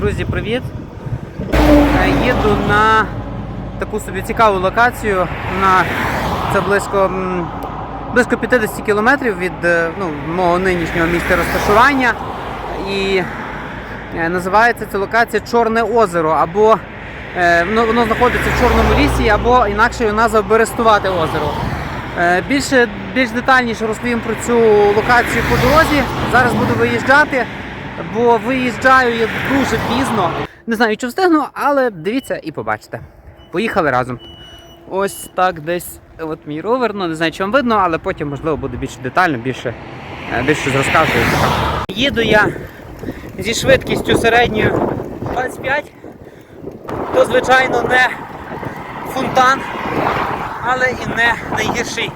Друзі, привіт! Е, Їду на таку собі цікаву локацію. На це близько, близько 50 кілометрів від е, ну, мого нинішнього місця розташування. І е, називається ця локація Чорне озеро. Або е, воно, знаходиться в Чорному лісі, або інакше його назва Берестувате озеро. Більше, більш детальніше розповім про цю локацію по дорозі. Зараз буду виїжджати, бо виїжджаю я дуже пізно. Не знаю, чи встигну, але дивіться і побачите. Поїхали разом. Ось так десь от мій ровер. Ну не знаю, чи вам видно, але потім можливо буде більш детально, більше, е, більше розказую. Їду я зі швидкістю середньою 25. То, звичайно, не фонтан, але і не найгірший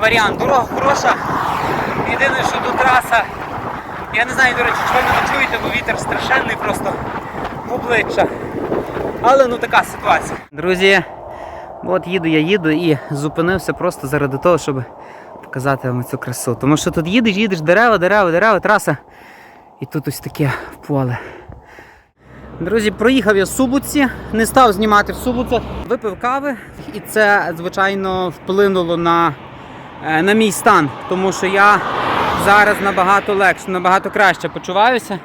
варіант. Дорога хороша. Єдине, що тут траса. Я не знаю, до речі, чи ви мене чуєте, бо вітер страшенний просто в обличчя. Але ну така ситуація. Друзі, от їду я їду і зупинився просто заради того, щоб показати вам цю красу. Тому що тут їдеш, їдеш, дерева, дерева, дерева, траса. І тут ось таке поле. Друзі, проїхав я в Субуці, не став знімати в Субуцях, випив кави, і це, звичайно, вплинуло на, е, на мій стан, тому що я зараз набагато легше, набагато краще почуваюся.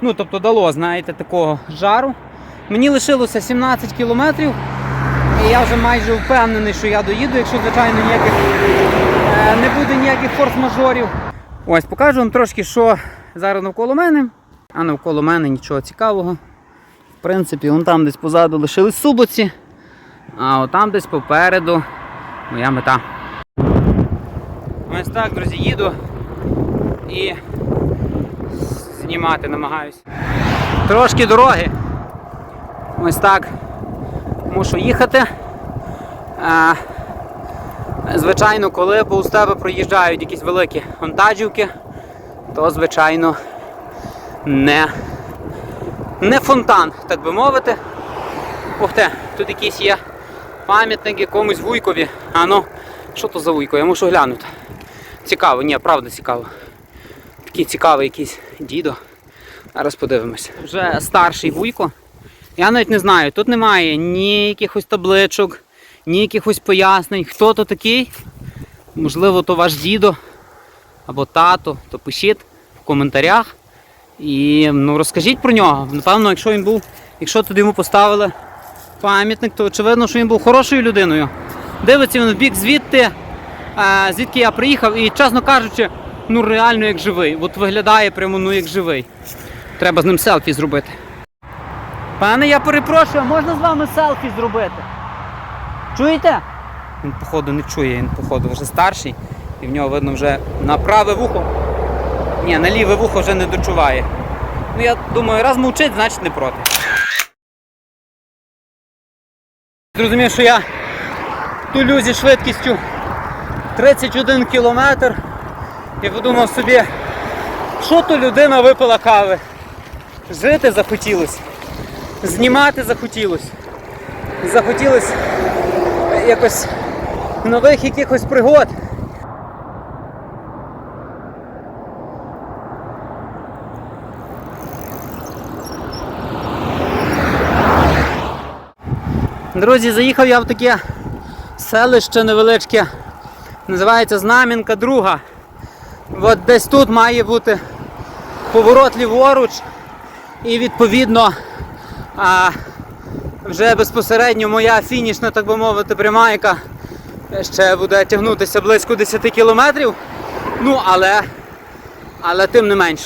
Ну, тобто дало, знаєте, такого жару. Мені лишилося 17 кілометрів, і я вже майже впевнений, що я доїду, якщо, звичайно, ніяких, е, не буде ніяких форс-мажорів. Ось, покажу вам трошки, що зараз навколо мене, а навколо мене нічого цікавого. В принципі, вон там десь позаду лишились субоці, а отам десь попереду моя мета. Ось так, друзі, їду і знімати намагаюся. Трошки дороги. Ось так. Мушу їхати. Звичайно, коли повз тебе проїжджають якісь великі вантажівки, то звичайно не не фонтан, так би мовити. Ух те, тут якийсь є пам'ятник якомусь вуйкові. А ну, що то за вуйко? Я мушу глянути. Цікаво, ні, правда цікаво. Такий цікавий якийсь дідо. Зараз подивимося. Вже старший вуйко. Я навіть не знаю, тут немає ні якихось табличок, ні якихось пояснень. Хто то такий? Можливо, то ваш дідо або тато, то пишіть в коментарях. І ну, розкажіть про нього. Напевно, якщо він був, якщо туди йому поставили пам'ятник, то очевидно, що він був хорошою людиною. Дивиться він в бік звідти, звідки я приїхав, і, чесно кажучи, ну реально як живий. От виглядає прямо ну як живий. Треба з ним селфі зробити. Пане, я перепрошую, можна з вами селфі зробити? Чуєте? Він, походу, не чує, він, походу, вже старший, і в нього видно вже на праве вухо. Ні, на ліве вухо вже не дочуває. Ну я думаю, раз мовчить, значить не проти. Зрозумів, що я тулю зі швидкістю 31 кілометр і подумав собі, що то людина випила кави. Жити захотілося, знімати захотілося. Захотілося якось нових якихось пригод. Друзі, заїхав я в таке селище невеличке, називається Знам'янка Друга. От десь тут має бути поворот ліворуч і відповідно а, вже безпосередньо моя фінішна, так би мовити, пряма, яка ще буде тягнутися близько 10 кілометрів. Ну, але, але тим не менш.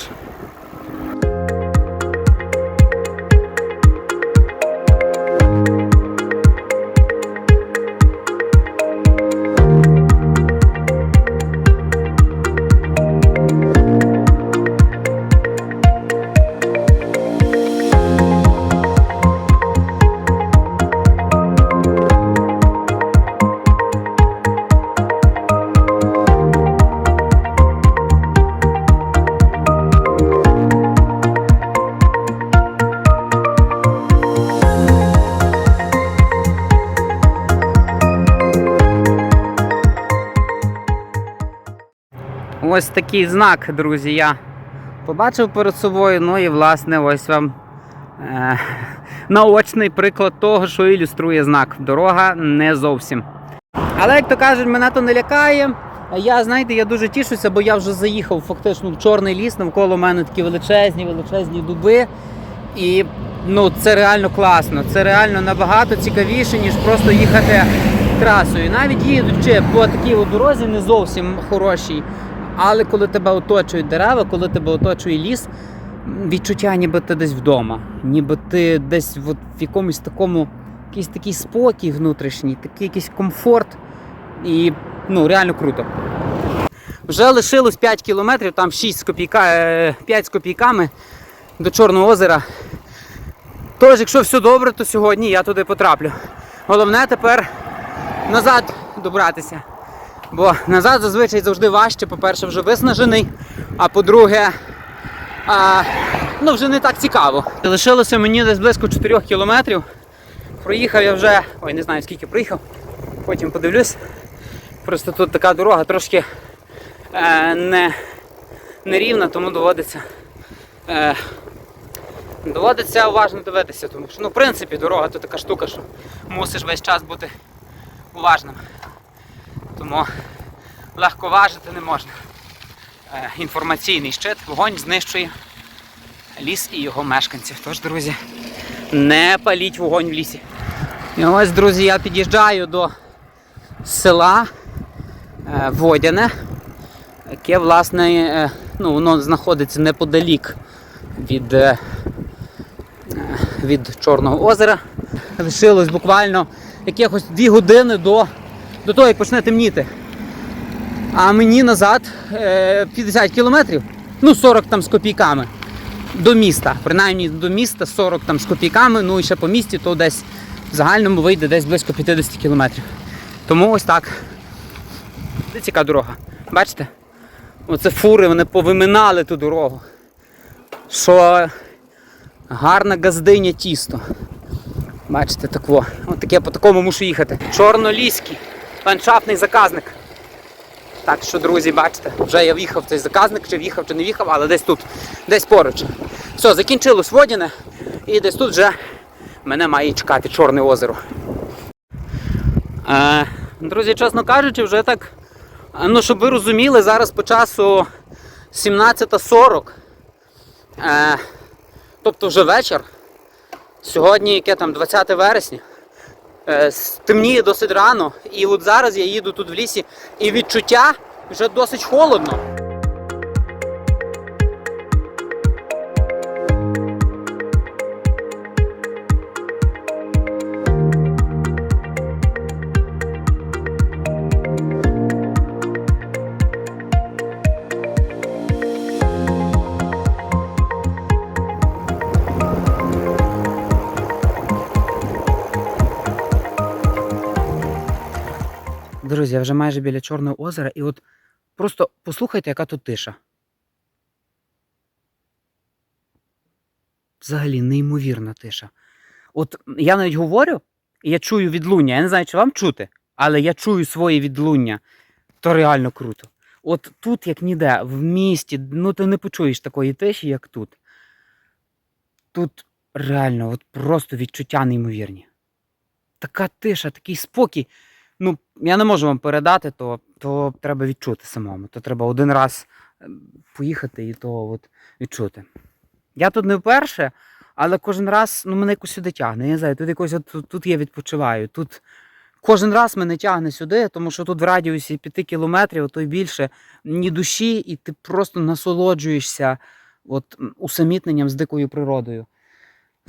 Ось такий знак, друзі, я побачив перед собою. Ну і власне ось вам е, наочний приклад того, що ілюструє знак. Дорога не зовсім. Але як то кажуть, мене то не лякає. Я, знаєте, я дуже тішуся, бо я вже заїхав фактично в чорний ліс. Навколо мене такі величезні, величезні дуби. І ну, це реально класно. Це реально набагато цікавіше, ніж просто їхати трасою. Навіть їдучи по такій дорозі, не зовсім хорошій. Але коли тебе оточують дерева, коли тебе оточує ліс, відчуття, ніби ти десь вдома, ніби ти десь от в якомусь такому, якийсь такий спокій внутрішній, такий якийсь комфорт. І ну, реально круто. Вже лишилось 5 кілометрів, там 6 з копійка, е, 5 з копійками до Чорного озера. Тож, якщо все добре, то сьогодні я туди потраплю. Головне тепер назад добратися. Бо назад зазвичай завжди важче. По-перше, вже виснажений, а по-друге, а, ну вже не так цікаво. Лишилося мені десь близько 4 кілометрів. Проїхав я вже, ой, не знаю скільки проїхав, потім подивлюсь. Просто тут така дорога трошки е, не, нерівна, тому доводиться. Е, доводиться уважно дивитися, тому що, ну, в принципі, дорога то така штука, що мусиш весь час бути уважним. Тому легко важити не можна. Е, інформаційний щит, вогонь знищує ліс і його мешканців. Тож, друзі, не паліть вогонь в лісі. І ось, друзі, я під'їжджаю до села е, Водяне, яке, власне, е, ну, воно знаходиться неподалік від, від Чорного озера. Лишилось буквально якихось дві години до, до того, як почне темніти. А мені назад е, 50 кілометрів, ну 40 там з копійками до міста. Принаймні до міста 40 там з копійками, ну і ще по місті, то десь в загальному вийде десь близько 50 кілометрів. Тому ось так. Це цікава дорога. Бачите? Оце фури, вони повиминали ту дорогу. Що гарна газдиня тісто. Бачите, тако. От таке по такому мушу їхати. Чорноліський ландшафтний заказник. Так що, друзі, бачите, вже я в'їхав цей заказник, чи в'їхав, чи не в'їхав, але десь тут, десь поруч. Все, закінчилось Водяне, і десь тут вже мене має чекати Чорне озеро. Е, друзі, чесно кажучи, вже так, е, ну щоб ви розуміли, зараз по часу 17.40. Е, тобто вже вечір. Сьогодні яке там 20 вересня. Е, темніє досить рано. І от зараз я їду тут в лісі, і відчуття вже досить холодно. Друзі, я вже майже біля Чорного озера, і от просто послухайте, яка тут тиша. Взагалі неймовірна тиша. От я навіть говорю, і я чую відлуння. Я не знаю, чи вам чути, але я чую своє відлуння. То реально круто. От тут, як ніде, в місті, ну ти не почуєш такої тиші, як тут. Тут реально, от просто відчуття неймовірні. Така тиша, такий спокій. Ну, я не можу вам передати, то, то треба відчути самому. То треба один раз ем, поїхати і то от відчути. Я тут не вперше, але кожен раз ну, мене якось сюди тягне. Я знаю, тут якось от, тут я відпочиваю. Тут кожен раз мене тягне сюди, тому що тут в радіусі 5 кілометрів, то й більше, ні душі, і ти просто насолоджуєшся от, усамітненням з дикою природою.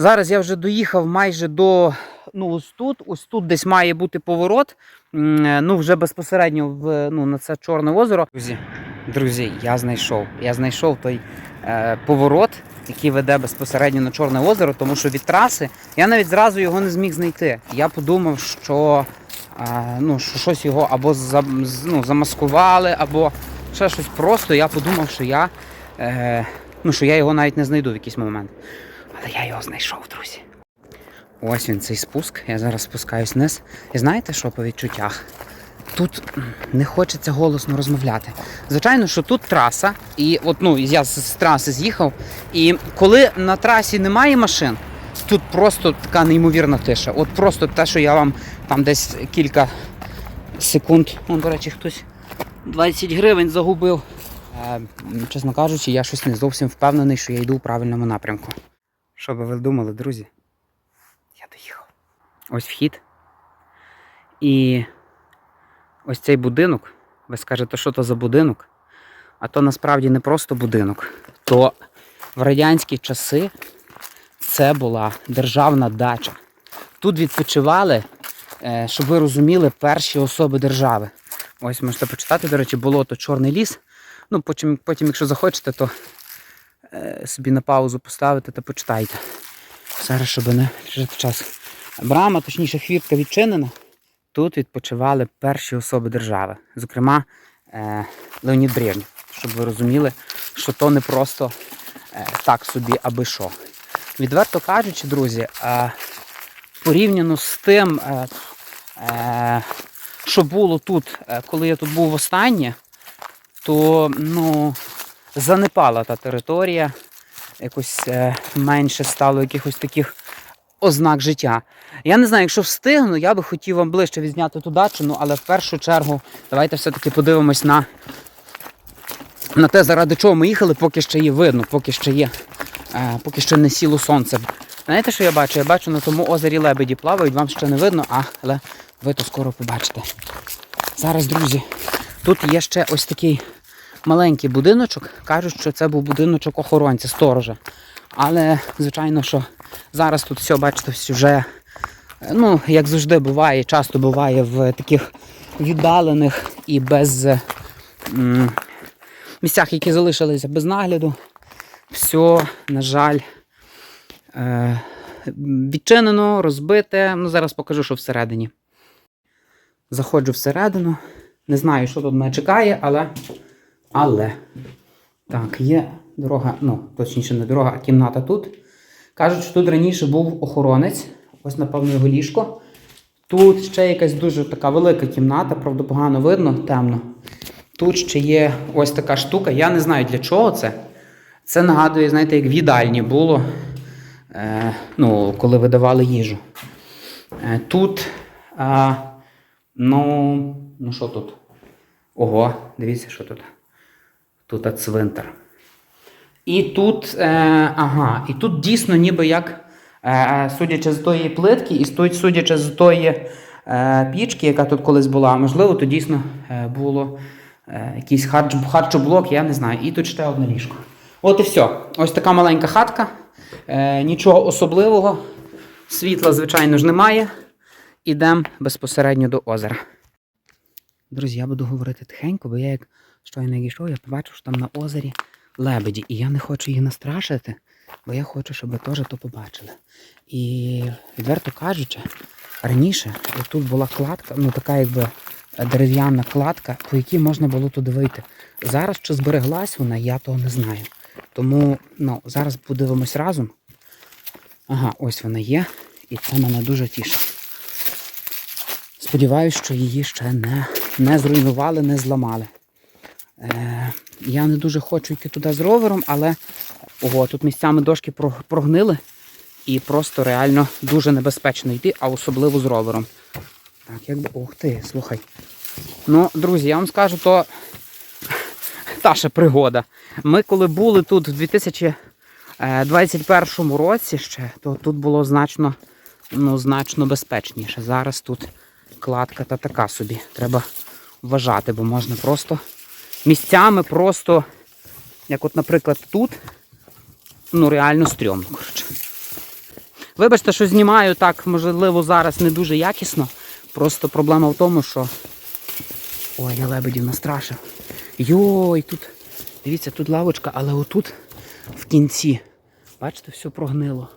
Зараз я вже доїхав майже до. Ну, ось тут, ось тут десь має бути поворот. е, Ну, вже безпосередньо в, ну, на це Чорне озеро. Друзі, друзі, я знайшов. Я знайшов той е, поворот, який веде безпосередньо на Чорне озеро, тому що від траси я навіть зразу його не зміг знайти. Я подумав, що, е, ну, що щось його або за, ну, замаскували, або ще щось просто. Я подумав, що я, е, ну, що я його навіть не знайду в якийсь момент. Але я його знайшов, друзі. Ось він цей спуск. Я зараз спускаюсь вниз. І знаєте, що по відчуттях? Тут не хочеться голосно розмовляти. Звичайно, що тут траса, і от ну я з, траси з'їхав. І коли на трасі немає машин, тут просто така неймовірна тиша. От просто те, що я вам там десь кілька секунд. Вон, до речі, хтось 20 гривень загубив. Е, чесно кажучи, я щось не зовсім впевнений, що я йду в правильному напрямку. Що би ви думали, друзі? Я доїхав. Ось вхід. І ось цей будинок. Ви скажете, що то за будинок? А то насправді не просто будинок. То в радянські часи це була державна дача. Тут відпочивали, е, щоб ви розуміли, перші особи держави. Ось можете почитати, до речі, болото Чорний ліс. Ну, потім, потім якщо захочете, то собі на паузу поставите та почитайте. Зараз, щоб не втрачати час. Брама, точніше, хвіртка відчинена. Тут відпочивали перші особи держави, зокрема е, Леонід Брежнєв, щоб ви розуміли, що то не просто е, так собі, аби що. Відверто кажучи, друзі, е, порівняно з тим, е, е, що було тут, е, коли я тут був востаннє, то ну, занепала та територія, якось е, менше стало якихось таких ознак життя. Я не знаю, якщо встигну, я би хотів вам ближче відзняти ту дачу, ну, але в першу чергу давайте все-таки подивимось на, на те, заради чого ми їхали, поки ще є видно, поки ще є, е, поки ще не сіло сонце. Знаєте, що я бачу? Я бачу на тому озері лебеді плавають, вам ще не видно, але ви то скоро побачите. Зараз, друзі, тут є ще ось такий маленький будиночок. Кажуть, що це був будиночок охоронця, сторожа. Але, звичайно, що зараз тут все, бачите, все вже, е, ну, як завжди буває, часто буває в таких віддалених і без е, м, місцях, які залишилися без нагляду. Все, на жаль, е, відчинено, розбите. Ну, зараз покажу, що всередині. Заходжу всередину. Не знаю, що тут мене чекає, але. Але. Так, є дорога, ну, точніше, не дорога, а кімната тут. Кажуть, що тут раніше був охоронець. Ось, напевно, його ліжко. Тут ще якась дуже така велика кімната, правда, погано видно, темно. Тут ще є ось така штука. Я не знаю для чого це. Це нагадує, знаєте, як в їдальні було, е, ну, коли видавали їжу. Е, тут, а, ну, ну що тут? Ого, дивіться, що тут. Тут цвинтар. І тут, е, ага, і тут дійсно ніби як, е, судячи з тої плитки, і судячи з тої е, пічки, яка тут колись була, можливо, то дійсно е, було е, якийсь харч, харчоблок, я не знаю. І тут ще одне ліжко. От і все. Ось така маленька хатка. Е, нічого особливого. Світла, звичайно ж, немає. Ідемо безпосередньо до озера. Друзі, я буду говорити тихенько, бо я як щойно як йшов, я побачив, що там на озері лебеді. І я не хочу їх настрашити, бо я хочу, щоб ви теж то побачили. І відверто кажучи, раніше тут була кладка, ну така якби дерев'яна кладка, по якій можна було туди вийти. Зараз чи збереглась вона, я того не знаю. Тому ну, зараз подивимось разом. Ага, ось вона є, і це мене дуже тішить. Сподіваюсь, що її ще не, не зруйнували, не зламали. Е, я не дуже хочу йти туди з ровером, але ого, тут місцями дошки прогнили і просто реально дуже небезпечно йти, а особливо з ровером. Так, якби. Ух ти, слухай. Ну, друзі, я вам скажу, то та ще пригода. Ми коли були тут в 2021 році ще, то тут було значно, ну, значно безпечніше. Зараз тут кладка та така собі. Треба вважати, бо можна просто місцями просто, як от, наприклад, тут, ну реально стрьомно, коротше. Вибачте, що знімаю так, можливо, зараз не дуже якісно. Просто проблема в тому, що. Ой, я лебедів настрашив. Йой, тут. Дивіться, тут лавочка, але отут в кінці. Бачите, все прогнило.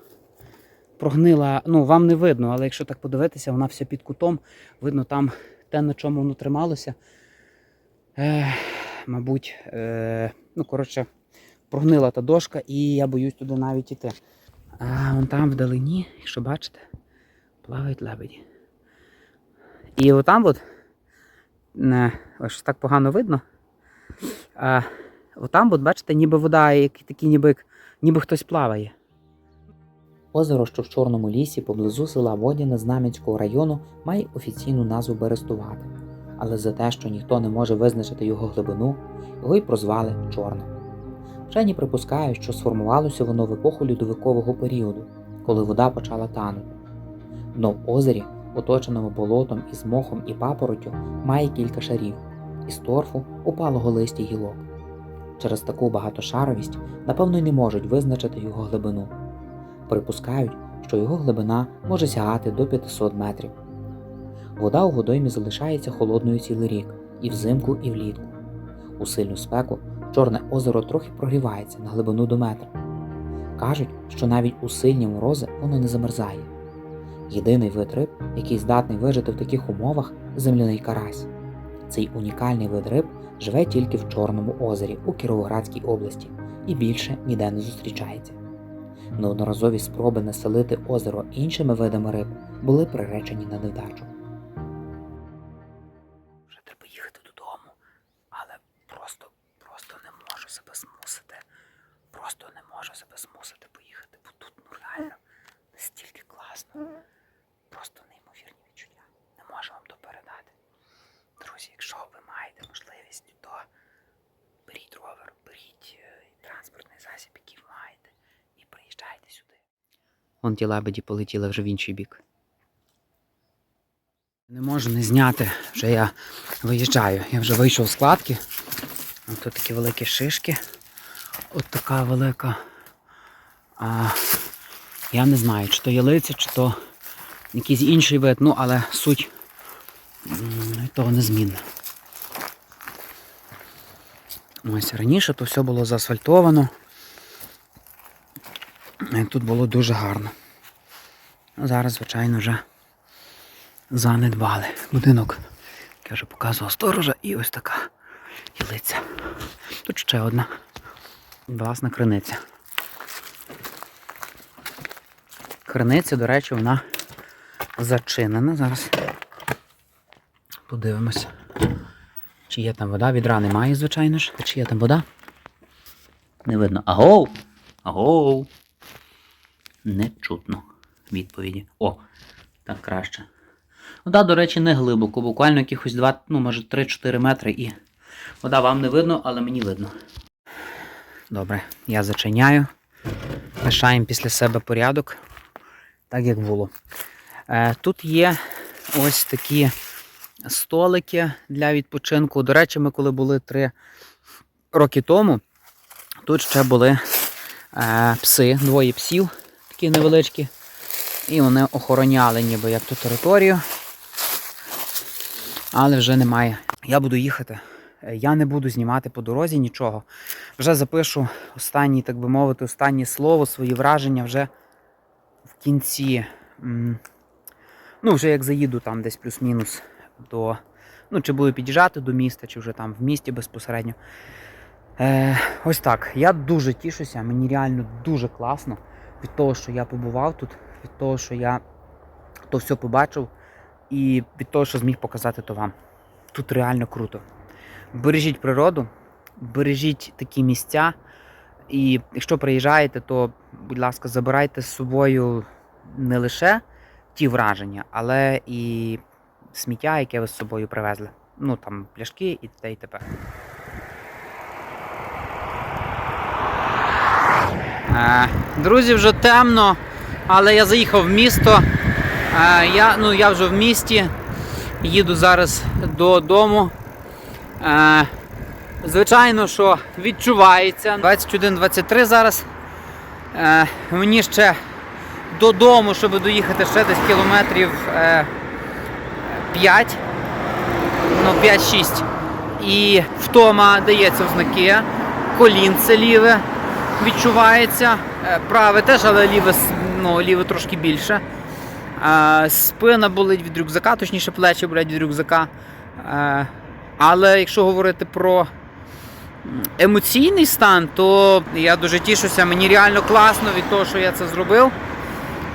Прогнила, ну вам не видно, але якщо так подивитися, вона вся під кутом. Видно там те, на чому воно трималося. Е, мабуть, е, ну, коротше, прогнила та дошка, і я боюсь туди навіть іти. А вон там вдалині, якщо бачите, плавають лебеді. І отам от, не, ось так погано видно. А, отам, от, бачите, ніби вода, як, такі, ніби, ніби хтось плаває. Озеро, що в Чорному лісі поблизу села Водяне Знам'янського району, має офіційну назву Берестувати, але за те, що ніхто не може визначити його глибину, його й прозвали Чорним. Вчені припускають, що сформувалося воно в епоху льодовикового періоду, коли вода почала танути. Дно в озері, оточеному болотом із мохом і папороттю, має кілька шарів із торфу, упалого листя гілок. Через таку багатошаровість, напевно, й не можуть визначити його глибину. Припускають, що його глибина може сягати до 500 метрів. Вода у водоймі залишається холодною цілий рік і взимку, і влітку. У сильну спеку Чорне озеро трохи прогрівається на глибину до метра. Кажуть, що навіть у сильні морози воно не замерзає. Єдиний вид риб, який здатний вижити в таких умовах, земляний карась. Цей унікальний вид риб живе тільки в Чорному озері у Кіровоградській області і більше ніде не зустрічається. Неодноразові спроби населити озеро іншими видами риб були приречені на невдачу. Просто неймовірні відчуття. Не можу вам то передати. Друзі, якщо ви маєте можливість, то беріть ровер, беріть е, транспортний засіб, який ви маєте, і приїжджайте сюди. Вон ті лебеді полетіли вже в інший бік. Не можу не зняти, вже я виїжджаю. Я вже вийшов з складки. Ось тут такі великі шишки. От така велика. А, я не знаю, чи то ялиця, чи то якийсь інший вид, ну але суть того незмінна. Ось раніше то все було заасфальтовано. Тут було дуже гарно. Ну, Зараз, звичайно, вже занедбали. Будинок, я вже показував сторожа, і ось така ялиця. Тут ще одна. Власна криниця. Криниця, до речі, вона зачинена. Зараз подивимось. Чи є там вода? Відра немає, звичайно ж. Чи є там вода? Не видно. Агоу! Агоу! Не чутно відповіді. О, так краще. Вода, до речі, не глибоко, буквально якихось 2, ну, може 3-4 метри і вода вам не видно, але мені видно. Добре, я зачиняю. Лишаємо після себе порядок, так як було. Е, тут є ось такі столики для відпочинку. До речі, ми коли були 3 роки тому, тут ще були е, пси, двоє псів, такі невеличкі. І вони охороняли ніби як ту територію. Але вже немає. Я буду їхати. Е, Я не буду знімати по дорозі нічого. Вже запишу останній, так би мовити, останнє слово, свої враження вже кінці. Ну, вже як заїду там десь плюс-мінус до. Ну, чи буду під'їжджати до міста, чи вже там в місті безпосередньо. Е, ось так. Я дуже тішуся, мені реально дуже класно від того, що я побував тут, від того, що я то все побачив, і від того, що зміг показати то вам. Тут реально круто. Бережіть природу, бережіть такі місця. І якщо приїжджаєте, то, будь ласка, забирайте з собою не лише ті враження, але і сміття, яке ви з собою привезли. Ну там пляшки і те і тепер. Е, Друзі, вже темно, але я заїхав в місто. Е, Я, ну, я вже в місті. Їду зараз додому. Е, Звичайно, що відчувається. 21-23 зараз. Е, Мені ще додому, щоб доїхати ще десь кілометрів е, 5. Ну, 5-6. І втома дається в знаки. Колінце ліве відчувається. Е, Праве теж, але ліве, ну, ліве трошки більше. Е, Спина болить від рюкзака, точніше плечі болять від рюкзака. Е, Але якщо говорити про емоційний стан, то я дуже тішуся. Мені реально класно від того, що я це зробив.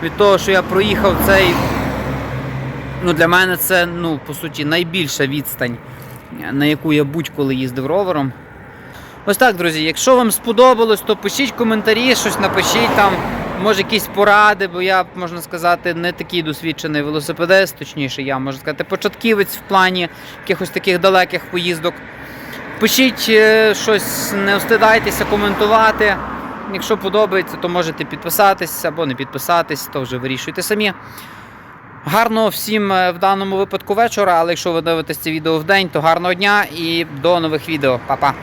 Від того, що я проїхав цей. Ну, для мене це, ну, по суті, найбільша відстань, на яку я будь-коли їздив ровером. Ось так, друзі. Якщо вам сподобалось, то пишіть коментарі, щось напишіть там. може якісь поради, бо я, можна сказати, не такий досвідчений велосипедист, точніше, я можна сказати, початківець в плані якихось таких далеких поїздок. Пишіть е, щось, не встидайтеся коментувати. Якщо подобається, то можете підписатись або не підписатись, то вже вирішуйте самі. Гарного всім е, в даному випадку вечора, але якщо ви дивитесь це відео в день, то гарного дня і до нових відео. Па-па!